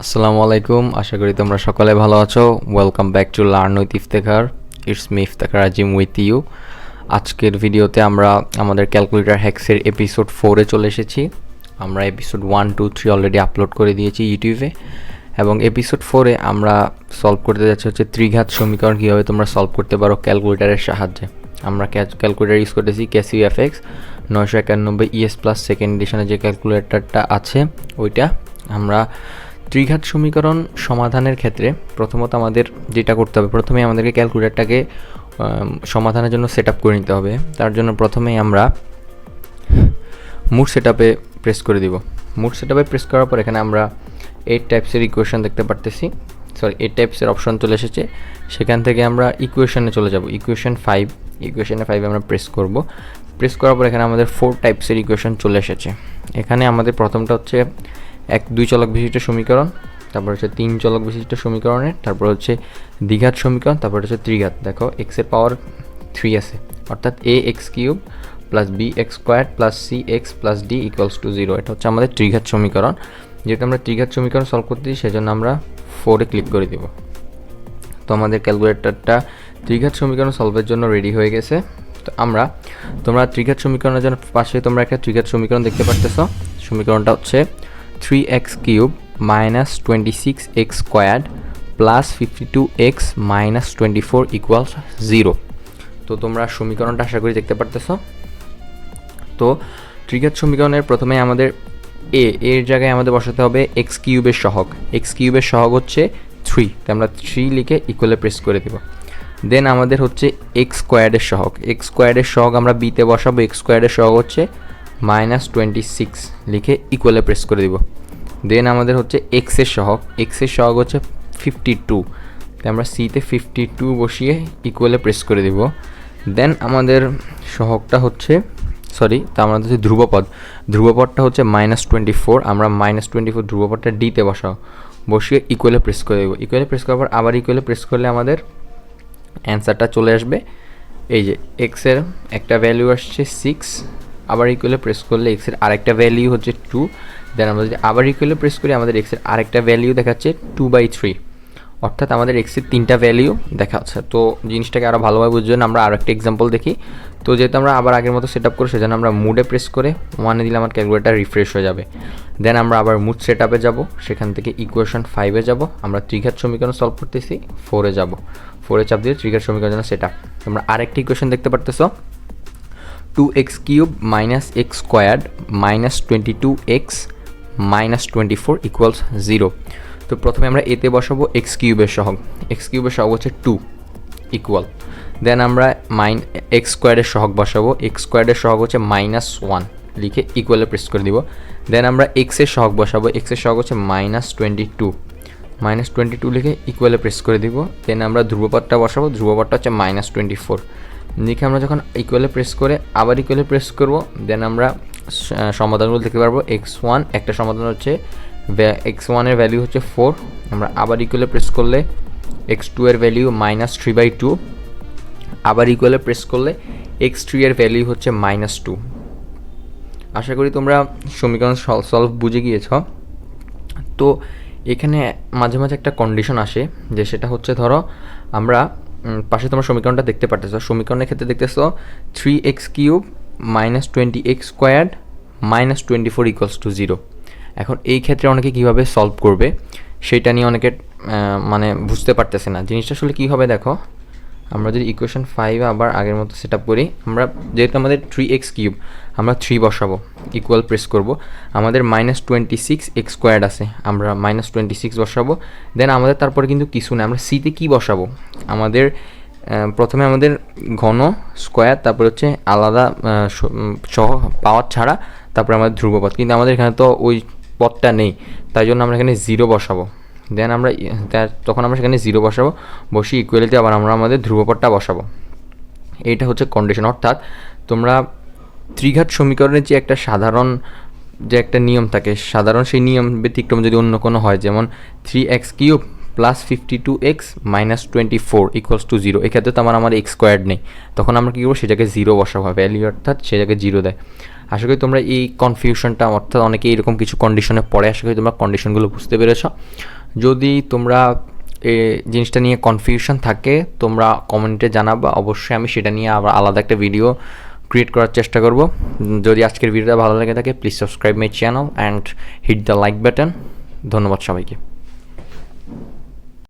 আসসালামু আলাইকুম, আশা করি তোমরা সকলে ভালো আছো। Welcome back to learn with Iftekhar it's me Iftekhar Azim with you আজকের ভিডিওতে আমরা আমাদের ক্যালকুলেটার হ্যাক্সের এপিসোড ফোরে চলে এসেছি। আমরা episode one two three already upload করে দিয়েছি ইউটিউবে এবং এপিসোড ফোরে আমরা সলভ করতে যাচ্ছি হচ্ছে ত্রিঘাত সমীকরণ, কীভাবে তোমরা সলভ করতে পারো ক্যালকুলেটারের সাহায্যে। আমরা ক্যালকুলেটার ইউজ করতেছি ক্যাসিউ এফএক্স নয়শো একানব্বই ইএস প্লাস সেকেন্ড এডিশনে যে ক্যালকুলেটরটা আছে, ওইটা। আমরা ত্রিঘাত সমীকরণ সমাধানের ক্ষেত্রে প্রথমত আমাদের যেটা করতে হবে প্রথমে আমাদেরকে ক্যালকুলেটরটাকে সমাধানের জন্য সেট করে নিতে হবে। তার জন্য প্রথমেই আমরা মুড সেট প্রেস করে দিব। মুড সেট প্রেস করার পর এখানে আমরা এইট টাইপসের ইকুয়েশন দেখতে পারতেছি। সরি এইট টাইপসের অপশন চলে এসেছে। সেখান থেকে আমরা ইকুয়েশনে চলে যাব। ইকুয়েশন ফাইভ ইকুয়েশনে ফাইভে আমরা প্রেস করব। প্রেস করার পর এখানে আমাদের ফোর টাইপসের ইকুয়েশন চলে এসেছে। এখানে আমাদের প্রথমটা হচ্ছে এক দুই চলক বিশিষ্ট সমীকরণ, তারপর হচ্ছে তিন চলক বিশিষ্ট সমীকরণের, তারপর হচ্ছে দ্বিঘাত সমীকরণ, তারপর হচ্ছে ত্রিঘাত। দেখো এক্সের পাওয়ার থ্রি আছে। অর্থাৎ A X cube plus B X square plus C X plus D equals to zero এটা হচ্ছে আমাদের ত্রিঘাত সমীকরণ। যেহেতু আমরা ত্রিঘাত সমীকরণ সলভ করতে দিই, সেজন্য আমরা ফোরে ক্লিক করে দিব। তো আমাদের ক্যালকুলেটরটা ত্রিঘাত সমীকরণ সলভের জন্য রেডি হয়ে গেছে। তো আমরা, তোমরা ত্রিঘাত সমীকরণের জন্য পাশে তোমরা একটা ত্রিঘাত সমীকরণ দেখতে পারতেছ। সমীকরণটা হচ্ছে three X cube minus twenty six X squared plus fifty two X minus twenty four equals zero তো তোমরা সমীকরণটা আশা করি দেখতে পারতেছ। তো ত্রিঘাত সমীকরণের প্রথমে আমাদের এ এর জায়গায় আমাদের বসাতে হবে এক্স কিউবের সহগ। এক্স কিউবের সহগ হচ্ছে থ্রি তো আমরা থ্রি লিখে ইকুয়ালে প্রেস করে দেব। দেন আমাদের হচ্ছে এক্স স্কোয়ার্ডের সহগ। এক্স স্কোয়ার্ডের সহগ আমরা বিতে বসাবো। এক্স স্কোয়ার্ডের সহগ হচ্ছে মাইনাস টোয়েন্টি সিক্স লিখে ইকুয়ালে প্রেস করে দিব। দেন আমাদের হচ্ছে এক্সের সহগ। এক্সের সহগ হচ্ছে ফিফটি টু তাই আমরা সিতে ফিফটি টু বসিয়ে ইকুয়ালে প্রেস করে দিব। দেন আমাদের সহগটা হচ্ছে সরি তা আমাদের হচ্ছে ধ্রুবপদ। ধ্রুবপদটা হচ্ছে মাইনাস টোয়েন্টি ফোর আমরা মাইনাস টোয়েন্টি ফোর ধ্রুবপদটা ডিতে বসাও। বসিয়ে ইকুয়ালে প্রেস করে দেবো। ইকুয়ালে প্রেস করার পর আবার ইকুয়ালে প্রেস করলে আমাদের অ্যান্সারটা চলে আসবে। এই যে এক্সের একটা ভ্যালু আসছে সিক্স আবার ইকুয়ালে প্রেস করলে এক্সের আরেকটা ভ্যালিউ হচ্ছে টু দেন আমরা যদি আবার ইকুয়ালে প্রেস করি, আমাদের এক্সের আরেকটা ভ্যালিউ দেখাচ্ছে টু বাই থ্রি অর্থাৎ আমাদের এক্সের তিনটা ভ্যালু দেখাচ্ছে। তো জিনিসটাকে আরও ভালোভাবে বুঝবেন, আমরা আরও একটা এক্সাম্পল দেখি। তো যেহেতু আমরা আবার আগের মতো সেট আপ করি, সেজন্য আমরা মুডে প্রেস করে ওয়ানে দিলে আমার ক্যালকুলেটার রিফ্রেশ হয়ে যাবে। দেন আমরা আবার মুড সেট আপে যাব, সেখান থেকে ইকুয়েশন ফাইভে যাব। আমরা ত্রিঘাত সমীকরণ সলভ করতেছি ফোরে যাব। ফোরে চাপ দিয়ে ত্রিঘাত সমীকরণ জন্য সেট আপ তোমরা আরেকটি ইকুয়েশন দেখতে পারতেছো? Two X cube minus X squared minus twenty two X minus twenty four equals zero তো প্রথমে আমরা এতে বসাবো এক্স কিউবের সহগ। এক্স কিউবের সহগ হচ্ছে টু ইকুয়াল দেন আমরা মাইন এক্স স্কোয়ারের সহগ বসাবো। এক্স স্কোয়ারের সহগ হচ্ছে মাইনাস ওয়ান লিখে ইকুয়ালে প্রেস করে দিব। দেন আমরা এক্সের সহগ বসাবো। এক্সের সহগ হচ্ছে minus twenty two minus twenty two লিখে ইকুয়ালে প্রেস করে দিব। দেন আমরা ধ্রুবপদটা বসাবো। ধ্রুবপদটা হচ্ছে মাইনাস টোয়েন্টি ফোর লিখে আমরা যখন ইকুয়ালে প্রেস করে, আবার ইকুয়ালে প্রেস করব দেন আমরা সমাধানগুলো দেখতে পারব। এক্স ওয়ান একটা সমাধান হচ্ছে এক্স ওয়ানের ভ্যালু হচ্ছে ফোর আমরা আবার ইকুয়ালে প্রেস করলে এক্স টু এর value minus three by two আবার ইকুয়ালে প্রেস করলে এক্স থ্রি এর ভ্যালু হচ্ছে মাইনাস টু আশা করি তোমরা সমীকরণ সলভ বুঝে গিয়েছ। তো এখানে মাঝে মাঝে একটা কন্ডিশন আসে, যে সেটা হচ্ছে ধরো, আমরা পাশে তোমার সমীকরণটা দেখতে পারতেছো। সমীকরণের ক্ষেত্রে দেখতেছো three X cube minus twenty X squared minus twenty four equals to zero এখন এই ক্ষেত্রে অনেকে কীভাবে সলভ করবে, সেটা নিয়ে অনেকে মানে বুঝতে পারতেছে না। জিনিসটা আসলে কী হবে দেখো আমরা যদি ইকুয়েশন ফাইভ আবার আগের মতো সেট আপ করি, আমরা যেহেতু আমাদের থ্রি এক্স কিউব আমরা থ্রি বসাবো ইকুয়াল প্রেস করব। আমাদের minus twenty six X squared আছে, আমরা মাইনাস টোয়েন্টি সিক্স বসাবো। দেন আমাদের তারপরে কিন্তু কিছু না আমরা সিতে কী বসাবো? আমাদের প্রথমে আমাদের ঘন স্কোয়ার তারপর হচ্ছে আলাদা সহ পাওয়ার ছাড়া, তারপরে আমাদের ধ্রুবপথ। কিন্তু আমাদের এখানে তো ওই পথটা নেই, তাই জন্য আমরা এখানে জিরো বসাবো। দেন আমরা তখন আমরা সেখানে জিরো বসাবো বসি ইকুয়ালিটি আবার আমরা আমাদের ধ্রুবপথটা বসাবো। এইটা হচ্ছে কন্ডিশন অর্থাৎ তোমরা ত্রিঘাত সমীকরণের যে একটা সাধারণ যে একটা নিয়ম থাকে, সাধারণ সেই নিয়ম ব্যতিক্রম যদি অন্য কোনো হয়, যেমন three X cube plus fifty two X minus twenty four equals to zero এক্ষেত্রে তো আমার আমার এক্স স্কোয়ার্ড নেই। তখন আমরা কী করব? সেটাকে জিরো বসাবো ভ্যালু অর্থাৎ সেটাকে জিরো দেয়। আশা করি তোমরা এই কনফিউশনটা অর্থাৎ অনেকে এরকম কিছু কন্ডিশনে পড়ে, আশা করি তোমরা কন্ডিশনগুলো বুঝতে পেরেছ। যদি তোমরা, এ, জিনিসটা নিয়ে কনফিউশন থাকে, তোমরা কমেন্টে জানাবা। অবশ্যই আমি সেটা নিয়ে আবার আলাদা একটা ভিডিও ক্রিয়েট করার চেষ্টা করব। যদি আজকের ভিডিওটা ভালো লেগে থাকে please subscribe my channel and hit the like button ধন্যবাদ সবাইকে।